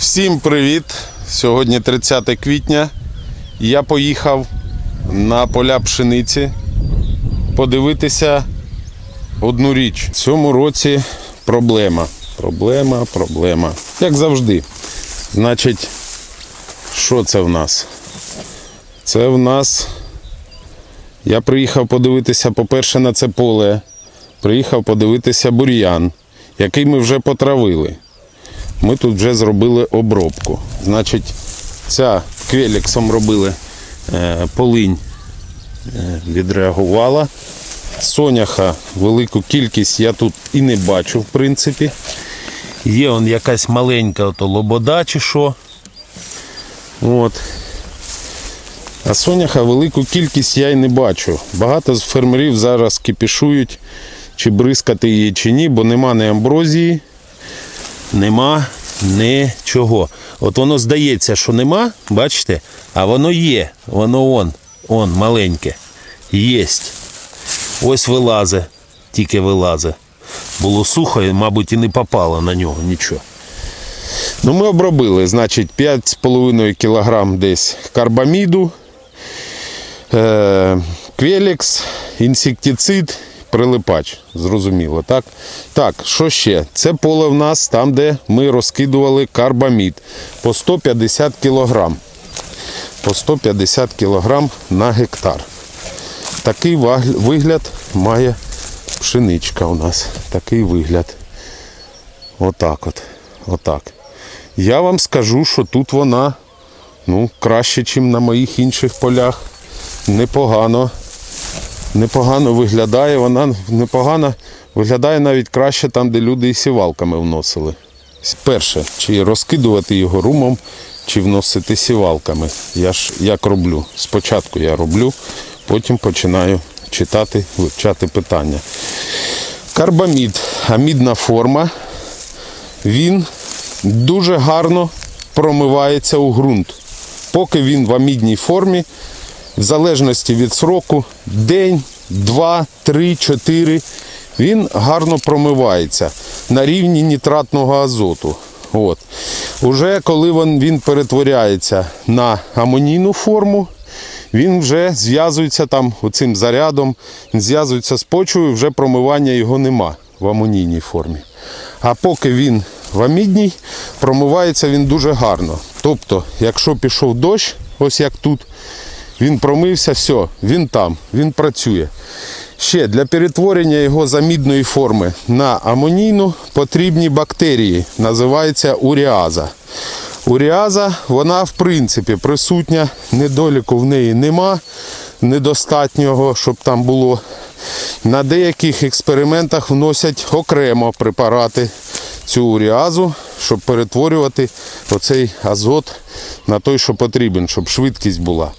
Всім привіт! Сьогодні 30 квітня. Я поїхав на поля пшениці подивитися одну річ. В цьому році проблема. Проблема, проблема. Як завжди. Значить, що це в нас? Це в нас. Я приїхав подивитися, по-перше, на це поле. Приїхав подивитися бур'ян, який ми вже потравили ми тут вже зробили обробку. Значить, ця квеліксом робили е, полинь е, відреагувала. Соняха велику кількість я тут і не бачу, в принципі. Є он якась маленька ото лобода чи що. От. А соняха велику кількість я й не бачу. Багато з фермерів зараз кипішують, чи бризкати її, чи ні, бо нема ні амброзії, нема нічого. От воно здається, що нема, бачите? А воно є. Воно он, он маленьке. Єсть. Ось вилазе, тільки вилазе. Було сухо, і, мабуть, і не попало на нього нічого. Ну, ми обробили, значить, 5,5 кг десь карбаміду, е, квелікс, інсектицид, прилипач. Зрозуміло, так? Так, що ще? Це поле в нас там, де ми розкидували карбамід по 150 кг. По 150 кг на гектар. Такий вигляд має пшеничка у нас. Такий вигляд. Отак от. Отак. Я вам скажу, що тут вона ну, краще, ніж на моїх інших полях. Непогано. Непогано виглядає. Вона непогано виглядає навіть краще там, де люди і сівалками вносили. Перше, чи розкидувати його румом, чи вносити сівалками. Я ж як роблю. Спочатку я роблю, потім починаю читати, вивчати питання. Карбамід, амідна форма, він дуже гарно промивається у ґрунт. Поки він в амідній формі, в залежності від сроку, день, два, три, чотири, він гарно промивається на рівні нітратного азоту. От. Уже коли він, він перетворяється на амонійну форму, він вже зв'язується там оцим зарядом, зв'язується з почвою, вже промивання його нема в амонійній формі. А поки він в амідній, промивається він дуже гарно. Тобто, якщо пішов дощ, ось як тут, він промився, все, він там, він працює. Ще для перетворення його замідної форми на амонійну потрібні бактерії, називається уріаза. Уріаза, вона в принципі присутня, недоліку в неї нема, недостатнього, щоб там було. На деяких експериментах вносять окремо препарати цю уріазу, щоб перетворювати оцей азот на той, що потрібен, щоб швидкість була.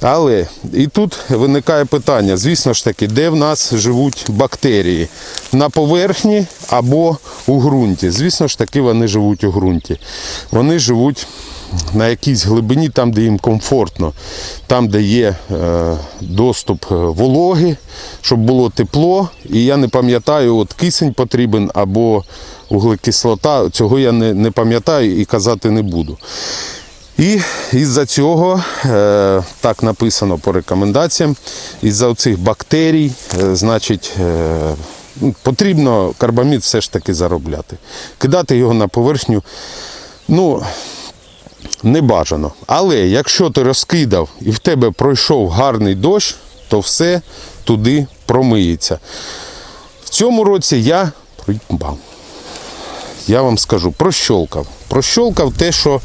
Але і тут виникає питання, звісно ж таки, де в нас живуть бактерії? На поверхні або у ґрунті. Звісно ж таки, вони живуть у ґрунті. Вони живуть на якійсь глибині, там, де їм комфортно, там, де є е, доступ е, вологи, щоб було тепло. І я не пам'ятаю, от кисень потрібен або углекислота. Цього я не, не пам'ятаю і казати не буду. І із-за цього, е, так написано по рекомендаціям, із-за цих бактерій, значить, ну, потрібно карбамід все ж таки заробляти. Кидати його на поверхню, ну, не бажано. Але якщо ти розкидав і в тебе пройшов гарний дощ, то все туди промиється. В цьому році я. Я вам скажу, прощолкав. Прощолкав те, що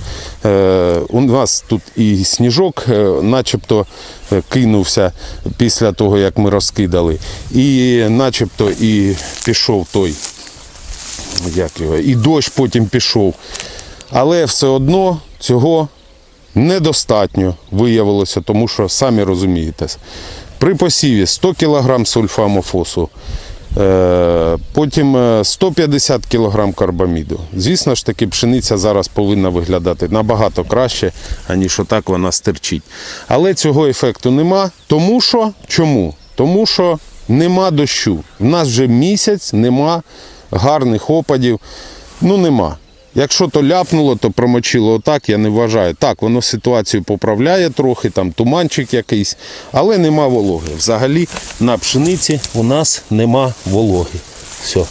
е, у нас тут і сніжок, е, начебто е, кинувся після того, як ми розкидали, і начебто і пішов той, як його, і дощ потім пішов. Але все одно цього недостатньо виявилося, тому що самі розумієте, при посіві 100 кг сульфамофосу, е, потім е, 150 кг карбаміду. Звісно ж таки, пшениця зараз повинна виглядати набагато краще, аніж отак вона стерчить. Але цього ефекту нема, тому що чому? Тому що нема дощу. В нас вже місяць нема гарних опадів. Ну нема. Якщо то ляпнуло, то промочило отак, я не вважаю. Так, воно ситуацію поправляє трохи, там туманчик якийсь, але нема вологи. Взагалі на пшениці у нас нема вологи. Все.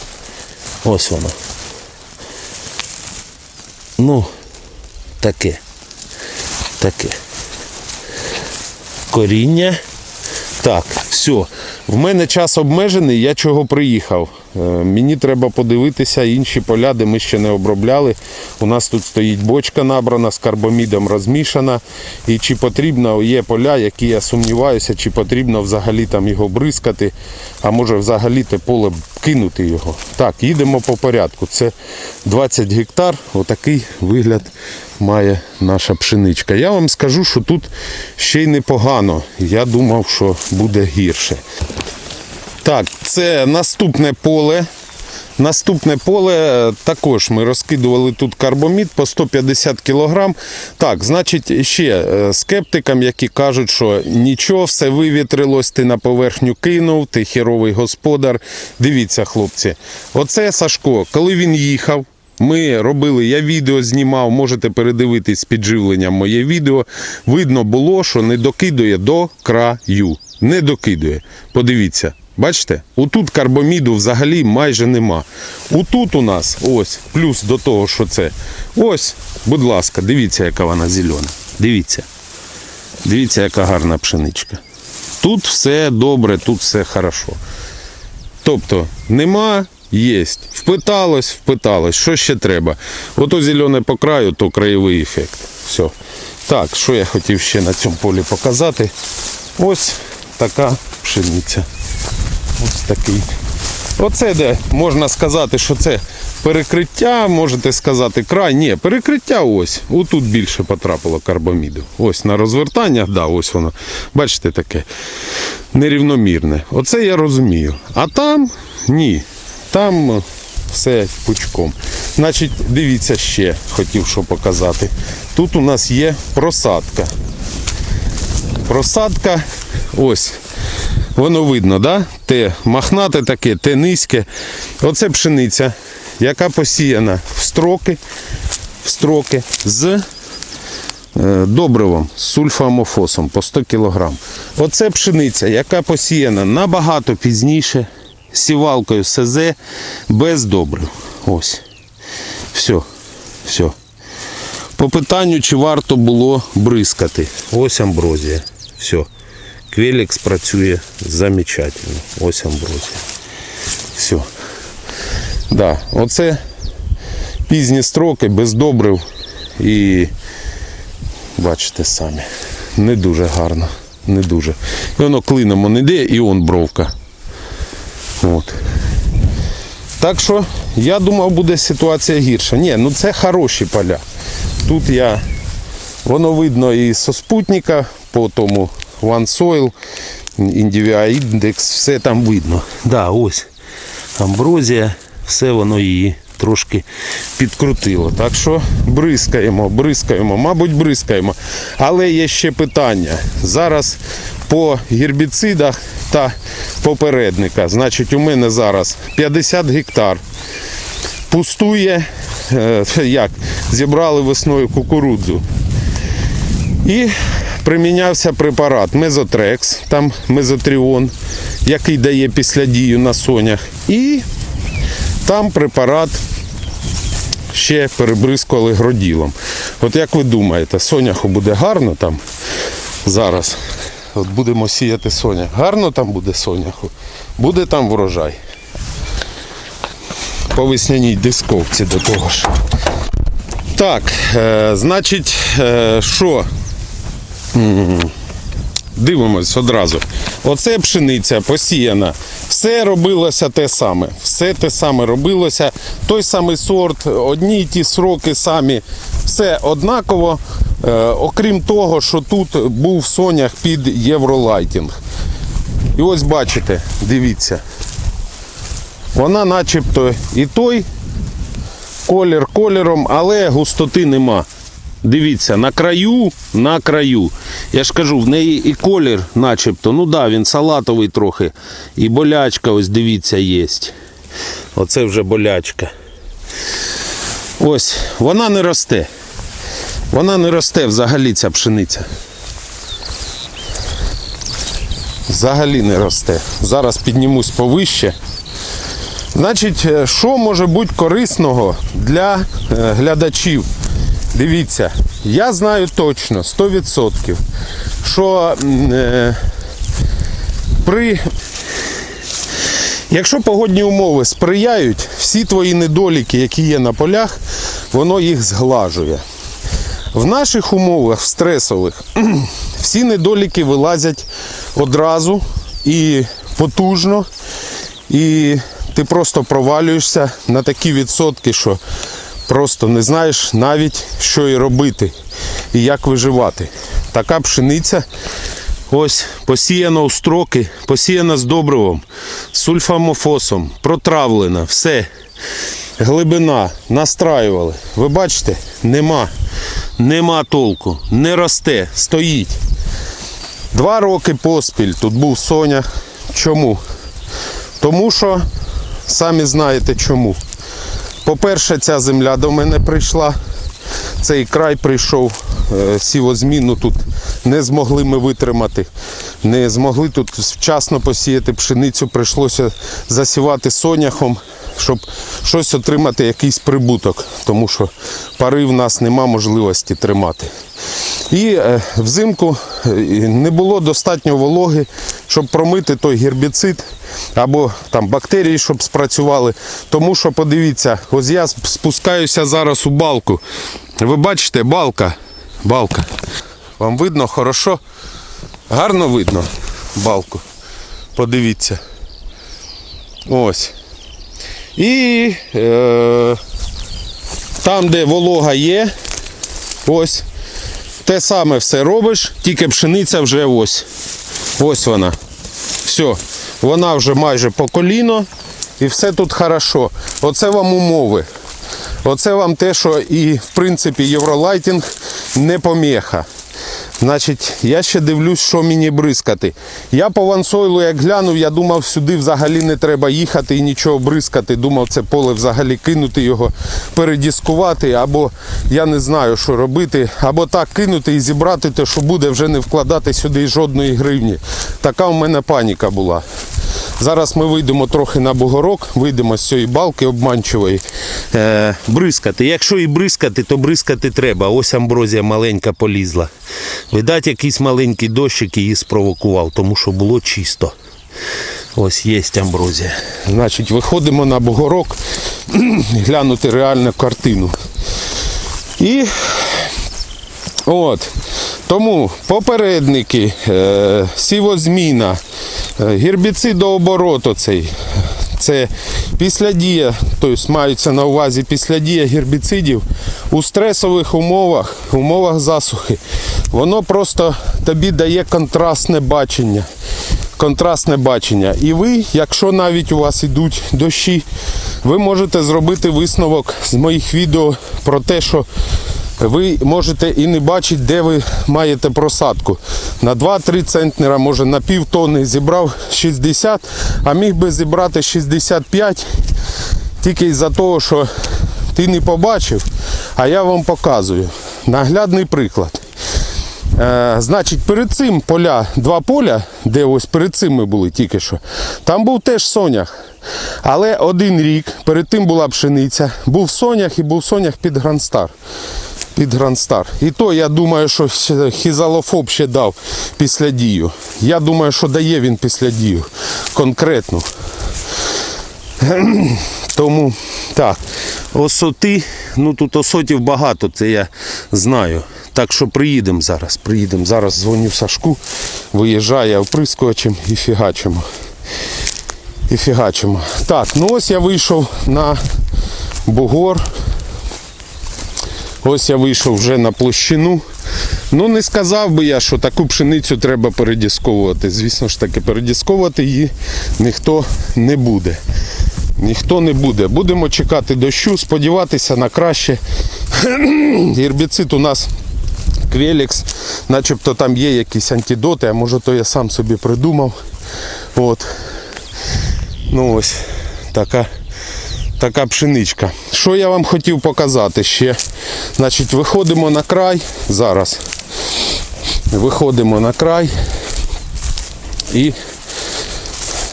Ось воно. Ну, таке. Таке. Коріння. Так, все. В мене час обмежений, я чого приїхав. Е, Мені треба подивитися інші поля, де ми ще не обробляли. У нас тут стоїть бочка набрана, з карбомідом розмішана. І чи потрібно, є поля, які я сумніваюся, чи потрібно взагалі там його бризкати, а може взагалі те поле кинути його. Так, їдемо по порядку. Це 20 гектар, отакий вигляд має наша пшеничка. Я вам скажу, що тут ще й непогано. Я думав, що буде гірше. Так, це наступне поле. Наступне поле е, також ми розкидували тут карбомід по 150 кг. Так, значить, ще е, скептикам, які кажуть, що нічого, все вивітрилось, ти на поверхню кинув, ти херовий господар. Дивіться, хлопці, оце Сашко, коли він їхав. Ми робили, я відео знімав, можете передивитись підживленням моє відео. Видно було, що не докидує до краю. Не докидує. Подивіться, бачите? Отут карбоміду взагалі майже нема. Отут у нас ось, плюс до того, що це. Ось, будь ласка, дивіться, яка вона зелена. Дивіться. Дивіться, яка гарна пшеничка. Тут все добре, тут все хорошо. Тобто нема, єсть. Впиталось, впиталось. Що ще треба? Ото зелене по краю, то краєвий ефект. Все. Так, що я хотів ще на цьому полі показати. Ось така пшениця. Ось такий. Оце де можна сказати, що це перекриття, можете сказати край. Ні, перекриття ось. Отут більше потрапило карбаміду. Ось на розвертаннях, да, ось воно. Бачите таке нерівномірне. Оце я розумію. А там ні. Там все пучком. Значить, дивіться ще, хотів що показати. Тут у нас є просадка. Просадка, ось. Воно видно, да? те махнате таке, те низьке. Оце пшениця, яка посіяна в строки, в строки з е, добривом, з сульфамофосом по 100 кг. Оце пшениця, яка посіяна набагато пізніше, сівалкою СЗ без добрив. Ось. Все. Все. По питанню, чи варто було бризкати. Ось амброзія. Все. Квелікс працює замечательно. Ось амброзія. Все. Да, оце пізні строки без добрив і бачите самі. Не дуже гарно. Не дуже. І воно клином не і он бровка. От. Так що я думав, буде ситуація гірша. Ні, ну це хороші поля. Тут я, воно видно і со спутника, по тому OneSoil, Indiviа Index, все там видно. Да, ось амброзія, все воно її трошки підкрутило. Так що бризкаємо, бризкаємо, мабуть, бризкаємо. Але є ще питання. Зараз по гербіцидах та попередника. Значить, у мене зараз 50 гектар. Пустує, е, як, зібрали весною кукурудзу. І примінявся препарат Мезотрекс, там мезотріон, який дає післядію на сонях. І там препарат ще перебризкували гроділом. От як ви думаєте, соняху буде гарно там зараз? От будемо сіяти сонях. Гарно там буде соняху? Буде там врожай. По весняній дисковці до того ж. Так, е, значить, е, що? Дивимось одразу. Оце пшениця посіяна. Все робилося те саме. Все те саме робилося. Той самий сорт, одні й ті сроки самі. Все однаково. Е, окрім того, що тут був сонях під євролайтінг. І ось бачите, дивіться. Вона начебто і той колір кольором, але густоти нема. Дивіться, на краю, на краю. Я ж кажу, в неї і колір начебто. Ну да, він салатовий трохи. І болячка, ось дивіться, є. Оце вже болячка. Ось, вона не росте. Вона не росте взагалі ця пшениця. Взагалі не росте. Зараз піднімусь повище. Значить, е, що може бути корисного для е, глядачів? Дивіться, я знаю точно 100%, що е, при Якщо погодні умови сприяють, всі твої недоліки, які є на полях, воно їх зглажує. В наших умовах, в стресових, всі недоліки вилазять одразу і потужно, і ти просто провалюєшся на такі відсотки, що просто не знаєш навіть, що і робити, і як виживати. Така пшениця Ось посіяна у строки, посіяна з добривом, сульфамофосом, протравлена, все. Глибина, настраювали. Ви бачите, нема. Нема толку, не росте, стоїть. Два роки поспіль тут був Соня. Чому? Тому що самі знаєте чому. По-перше, ця земля до мене прийшла. Цей край прийшов, е, сівозміну тут не змогли ми витримати. Не змогли тут вчасно посіяти пшеницю, прийшлося засівати соняхом, щоб щось отримати, якийсь прибуток, тому що пари в нас нема можливості тримати. І е, взимку е, не було достатньо вологи, щоб промити той гербіцид або там бактерії, щоб спрацювали. Тому що подивіться, ось я спускаюся зараз у балку. Ви бачите, балка. Балка. Вам видно хорошо? Гарно видно балку. Подивіться. Ось. І е, там, де волога є, ось. Те саме все робиш, тільки пшениця вже ось. Ось вона. Все. Вона вже майже по коліно і все тут хорошо. Оце вам умови. Оце вам те, що і в принципі євролайтінг не поміха. Значить, я ще дивлюсь, що мені бризкати. Я по вансойлу, як глянув, я думав, сюди взагалі не треба їхати і нічого бризкати. Думав, це поле взагалі кинути його, передіскувати, або я не знаю, що робити, або так кинути і зібрати те, що буде, вже не вкладати сюди жодної гривні. Така в мене паніка була. Зараз ми вийдемо трохи на бугорок, вийдемо з цієї балки обманчивої. Е, бризкати. Якщо і бризкати, то бризкати треба. Ось амброзія маленька полізла. Видать, якийсь маленький дощик її спровокував, тому що було чисто. Ось є амброзія. Значить, виходимо на бугорок, глянути реальну картину. І От. Тому попередники, е, сівозміна, е, гербіцидооборот оцей. Це післядія, тобто маються на увазі післядія гербіцидів у стресових умовах, умовах засухи. Воно просто тобі дає контрастне бачення. Контрастне бачення. І ви, якщо навіть у вас йдуть дощі, ви можете зробити висновок з моїх відео про те, що ви можете і не бачити, де ви маєте просадку. На 2-3 центнера, може на пів тонни зібрав 60, а міг би зібрати 65 тільки із-за того, що ти не побачив, а я вам показую. Наглядний приклад. Е, значить, перед цим поля, два поля, де ось перед цим ми були тільки що, там був теж сонях. Але один рік, перед тим була пшениця, був сонях і був сонях під Грандстар. Під Грандстар. І то я думаю, що хізалофоб ще дав після дію. Я думаю, що дає він після дію. Конкретно. Тому так, осоти, ну тут осотів багато, це я знаю. Так що приїдемо зараз. Приїдемо. Зараз дзвоню Сашку, виїжджає оприскувачем і фігачимо. І фігачимо. Так, ну ось я вийшов на бугор. Ось я вийшов вже на площину. Ну не сказав би я, що таку пшеницю треба передісковувати. Звісно ж таки, передісковувати її ніхто не буде. Ніхто не буде. Будемо чекати дощу, сподіватися на краще. Гербіцид у нас Квелікс, начебто там є якісь антидоти, а може то я сам собі придумав. От. Ну ось така така пшеничка. Що я вам хотів показати ще? Значить, виходимо на край зараз. Виходимо на край. І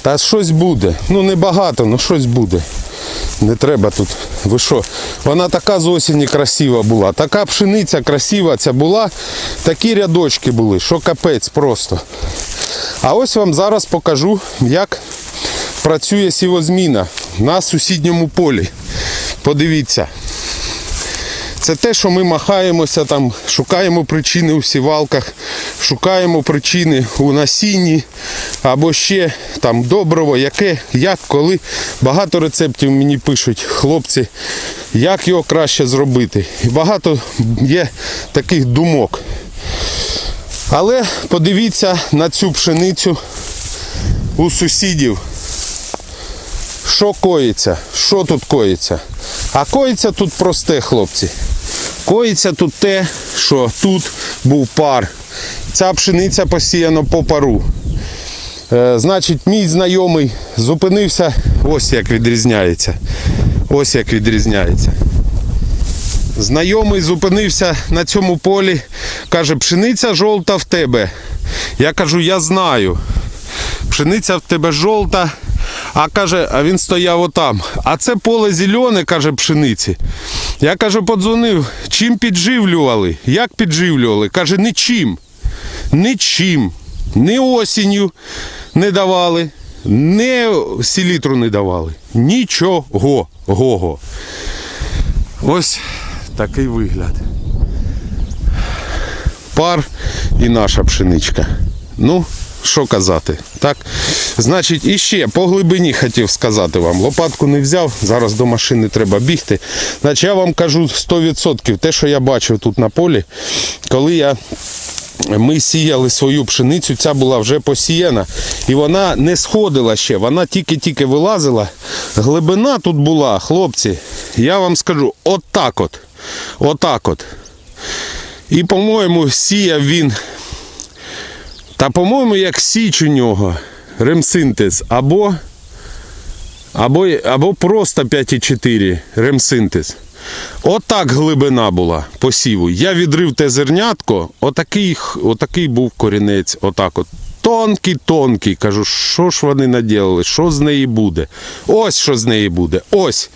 та щось буде. Ну небагато, але щось буде. Не треба тут. Ви що? Вона така з осені красива була. Така пшениця красива ця була. Такі рядочки були, що капець просто. А ось вам зараз покажу, як працює сівозміна на сусідньому полі. Подивіться. Це те, що ми махаємося там, шукаємо причини у сівалках, шукаємо причини у насінні або ще там добриво, яке, як, коли. Багато рецептів мені пишуть хлопці, як його краще зробити. І багато є таких думок. Але подивіться на цю пшеницю у сусідів. Що коїться? Що тут коїться? А коїться тут просте, хлопці. Коїться тут те, що тут був пар. Ця пшениця посіяна по пару. Е, значить, мій знайомий зупинився. Ось як відрізняється. Ось як відрізняється. Знайомий зупинився на цьому полі, каже, пшениця жовта в тебе. Я кажу, я знаю. Пшениця в тебе жовта. А каже, а він стояв отам. А це поле зелене, каже, пшениці. Я каже, подзвонив, чим підживлювали? Як підживлювали? Каже, нічим. Нічим. Ні осінню не давали, ні селітру не давали. Нічого. Го-го. Ось такий вигляд. Пар і наша пшеничка. Ну, що казати, так? Значить, іще по глибині хотів сказати вам. Лопатку не взяв, зараз до машини треба бігти. Значить, я вам кажу 100% те, що я бачив тут на полі, коли я. Ми сіяли свою пшеницю, ця була вже посіяна, і вона не сходила ще, вона тільки-тільки вилазила. Глибина тут була, хлопці, я вам скажу, отак от. Отак от. І, по-моєму, сіяв він. Та, по-моєму, як січ у нього ремсинтез або, або, або просто 5,4 ремсинтез. Отак глибина була посіву. Я відрив те зернятко, отакий, отакий був корінець. Отак от. Тонкий, тонкий. Кажу, що ж вони наділили, що з неї буде? Ось що з неї буде. Ось.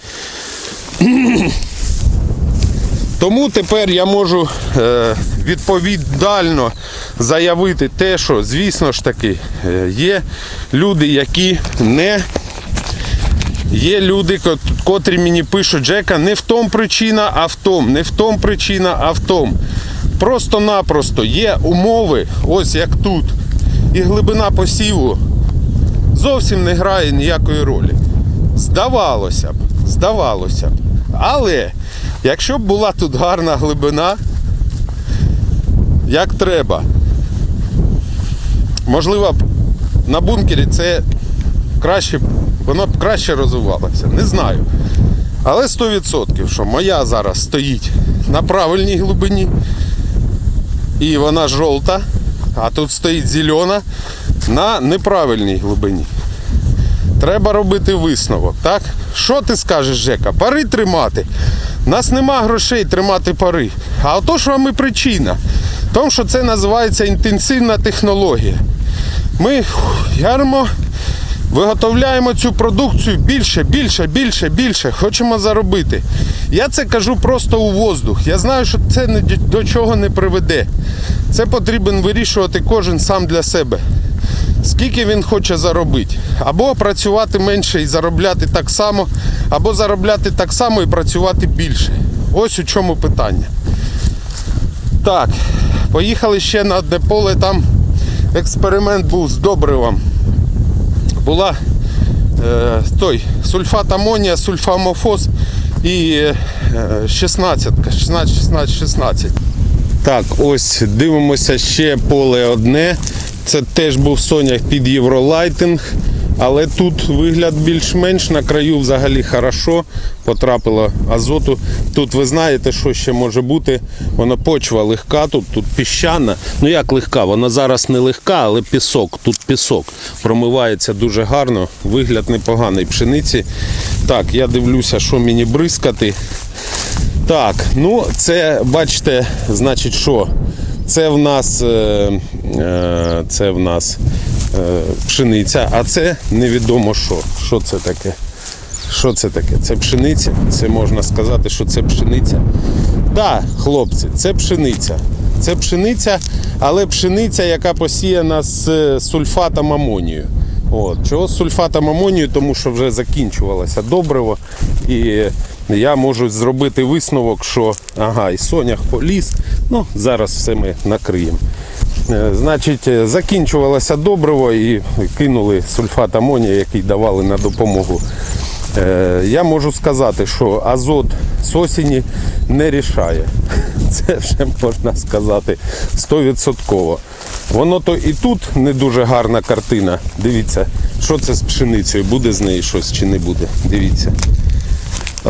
Тому тепер я можу е, відповідально заявити те, що, звісно ж таки, е, є люди, які не. Є люди, котрі мені пишуть, Джека, не в тому причина, а в тому, не в тому причина, а в тому. Просто-напросто є умови, ось як тут. І глибина посіву зовсім не грає ніякої ролі. Здавалося б, здавалося б. Але якщо б була тут гарна глибина, як треба, можливо, на бункері це краще, воно б краще розвивалося. Не знаю. Але 100%, що моя зараз стоїть на правильній глибині, і вона жовта, а тут стоїть зелена на неправильній глибині. Треба робити висновок, так? Що ти скажеш, Жека? Пари тримати. У нас нема грошей тримати пари. А ото ж вам і причина. Тому, що це називається інтенсивна технологія. Ми ярмо виготовляємо цю продукцію більше, більше, більше, більше. Хочемо заробити. Я це кажу просто у воздух. Я знаю, що це до чого не приведе. Це потрібен вирішувати кожен сам для себе скільки він хоче заробити. Або працювати менше і заробляти так само, або заробляти так само і працювати більше. Ось у чому питання. Так, поїхали ще на одне поле, там експеримент був з добривом. Була е, той сульфат амонія, сульфамофос і е, 16, 16, 16, 16. Так, ось дивимося ще поле одне. Це теж був сонях під Євролайтинг. Але тут вигляд більш-менш на краю взагалі хорошо. Потрапило азоту. Тут ви знаєте, що ще може бути. Вона почва легка, тут, тут піщана. Ну як легка? Вона зараз не легка, але пісок. Тут пісок промивається дуже гарно. Вигляд непоганий пшениці. Так, я дивлюся, що мені бризкати. Так, ну це бачите, значить, що? Це в нас, е, е, це в нас е, пшениця, а це невідомо що. Що це таке? Що це таке? Це пшениця. Це можна сказати, що це пшениця. Так, хлопці, це пшениця. Це пшениця, але пшениця, яка посіяна з сульфатом амонію. От. Чого з сульфатом амонію? Тому що вже закінчувалося добриво. І я можу зробити висновок, що ага, і сонях поліз. Ну, зараз все ми накриємо. Е, Значить, е, закінчувалося добриво і кинули сульфат амонія, який давали на допомогу. Е, Я можу сказати, що азот з осені не рішає. Це вже можна сказати 100%. Воно то і тут не дуже гарна картина. Дивіться, що це з пшеницею, буде з неї щось чи не буде. Дивіться.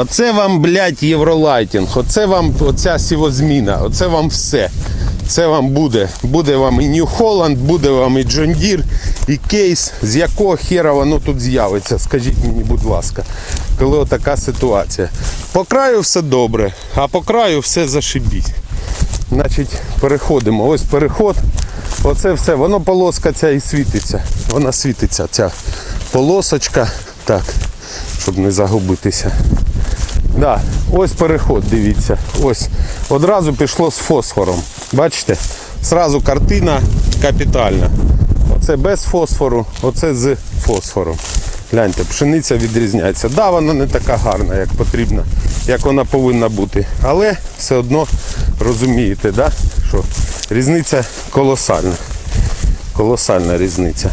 Оце вам, блядь, євролайтінг, оце вам оця сівозміна, оце вам все. Це вам буде. Буде вам і Нью Холланд, буде вам і Джон Дір, і кейс. З якого хера воно тут з'явиться? Скажіть мені, будь ласка, коли отака ситуація. По краю все добре, а по краю все зашибіть. Значить, переходимо. Ось переход. Оце все. Воно полоска ця і світиться. Вона світиться, ця полосочка. Так, щоб не загубитися. Да, ось переход, дивіться. Ось. Одразу пішло з фосфором. Бачите? Зразу картина капітальна. Оце без фосфору, оце з фосфором. Гляньте, пшениця відрізняється. Да, вона не така гарна, як потрібна, як вона повинна бути. Але все одно розумієте, да? що різниця колосальна. Колосальна різниця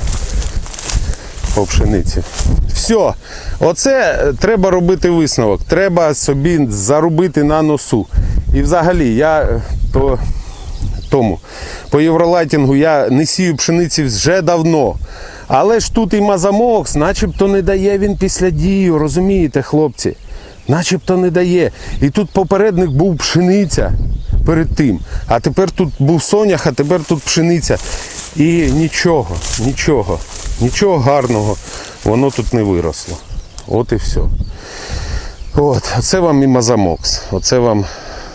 по пшениці. Все, оце е, треба робити висновок. Треба собі заробити на носу. І взагалі, я е, по тому по євролайтінгу я не сію пшениці вже давно. Але ж тут і мазамокс, начебто не дає він після дію, розумієте, хлопці? Начебто не дає. І тут попередник був пшениця перед тим. А тепер тут був сонях, а тепер тут пшениця. І нічого, нічого, нічого гарного воно тут не виросло. От і все. От, оце вам і мазамокс. Оце вам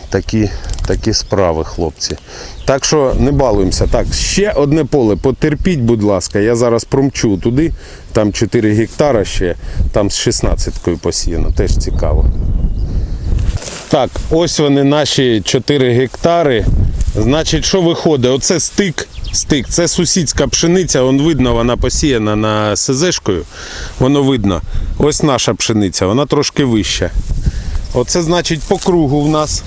такі, такі справи, хлопці. Так що не балуємося. Так, ще одне поле. Потерпіть, будь ласка, я зараз промчу туди. Там 4 гектара ще, там з 16-кою посіяно, теж цікаво. Так, ось вони наші 4 гектари. Значить, що виходить? Оце стик. Стик. Це сусідська пшениця, вон видно, вона посіяна на СЗшкою. Воно видно. Ось наша пшениця, вона трошки вища. Оце значить по кругу в нас.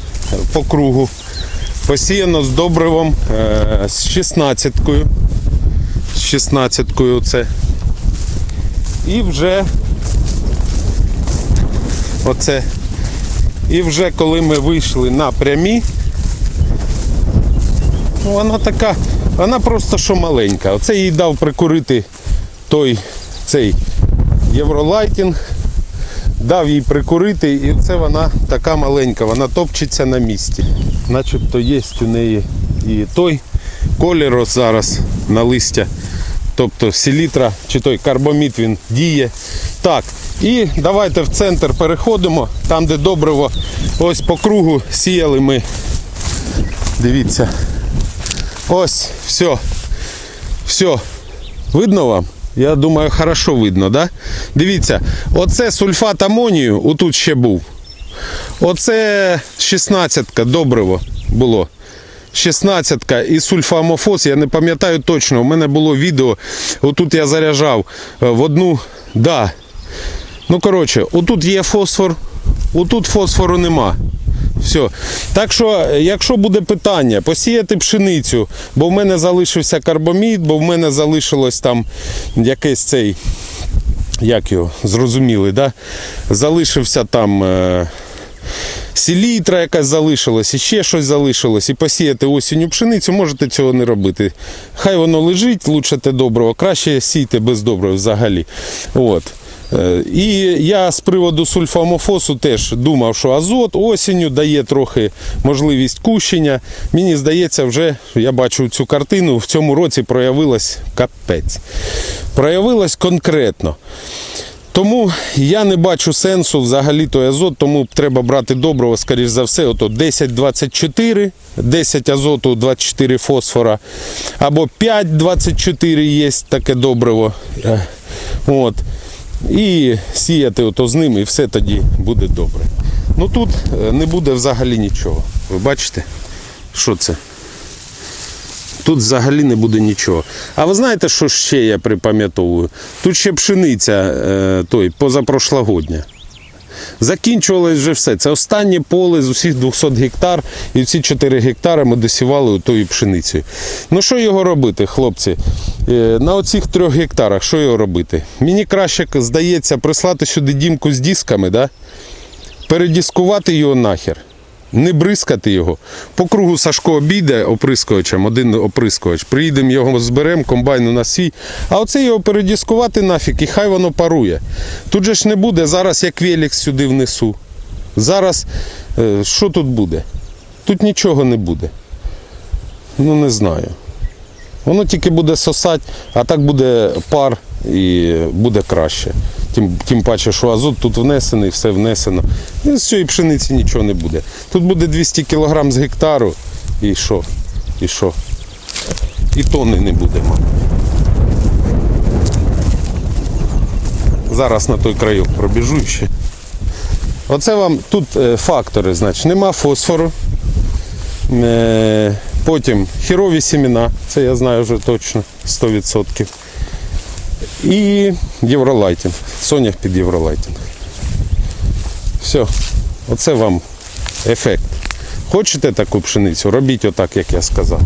По кругу. Посіяно з добривом е, з 16-кою. З 16-кою це. І вже оце. І вже коли ми вийшли на прямі, ну, вона така, вона просто що маленька. Оце їй дав прикурити той цей євролайтінг, дав їй прикурити, і це вона така маленька, вона топчеться на місці. Начебто є у неї і той колір зараз на листя. Тобто селітра чи той карбомід він діє. Так, і давайте в центр переходимо, там де добриво. Ось по кругу сіяли ми. Дивіться. Ось, все. Все. Видно вам? Я думаю, хорошо видно, да? Дивіться, оце сульфат амонію, отут ще був. Оце 16-ка добриво було. 16-ка і сульфамофос, я не пам'ятаю точно. У мене було відео. Отут я заряджав е, в одну. Да. Ну, коротше, отут є фосфор, отут фосфору нема. Все. Так що, якщо буде питання, посіяти пшеницю, бо в мене залишився карбомід, бо в мене залишилось там якийсь цей, як його, зрозуміли, да? залишився там. Е- селітра якась залишилась, і ще щось залишилось, і посіяти осінню пшеницю, можете цього не робити. Хай воно лежить, лучше те доброго, краще сійте без доброго взагалі. От. Е, І я з приводу сульфамофосу теж думав, що азот осінню дає трохи можливість кущення. Мені здається, вже я бачу цю картину, в цьому році проявилась капець. Проявилась конкретно. Тому я не бачу сенсу взагалі той азот, тому треба брати доброго, скоріш за все, ото 10-24, 10 азоту, 24 фосфора, або 5-24 є таке добриво. Е, От. І сіяти ото з ним, і все тоді буде добре. Ну тут е, не буде взагалі нічого. Ви бачите, що це? Тут взагалі не буде нічого. А ви знаєте, що ще я припам'ятовую? Тут ще пшениця е, той, позапрошлогодня. Закінчувалось вже все. Це останнє поле з усіх 200 гектар, і ці 4 гектари ми досівали тою пшеницею. Ну що його робити, хлопці? Е, На оцих трьох гектарах що його робити? Мені краще здається прислати сюди дімку з дисками, да? передіскувати його нахер. Не бризкати його. По кругу Сашко обійде оприскувачем, один оприскувач. Приїдемо його зберемо, комбайну на свій. А оце його передіскувати нафіг і хай воно парує. Тут же ж не буде, зараз як велик сюди внесу. Зараз е, що тут буде? Тут нічого не буде. Ну не знаю. Воно тільки буде сосати, а так буде пар і буде краще. Тим, тим паче, що азот тут внесений, все внесено. І з цієї пшениці нічого не буде. Тут буде 200 кг з гектару. І що? І що? І тони не буде. Зараз на той краю пробіжу ще. Оце вам тут е, фактори, значить, нема фосфору. Е, Потім хірові сімена, це я знаю вже точно 100%. І євролайтінг. соняк під євролайтінг. Все. Оце вам ефект. Хочете таку пшеницю? Робіть отак, як я сказав.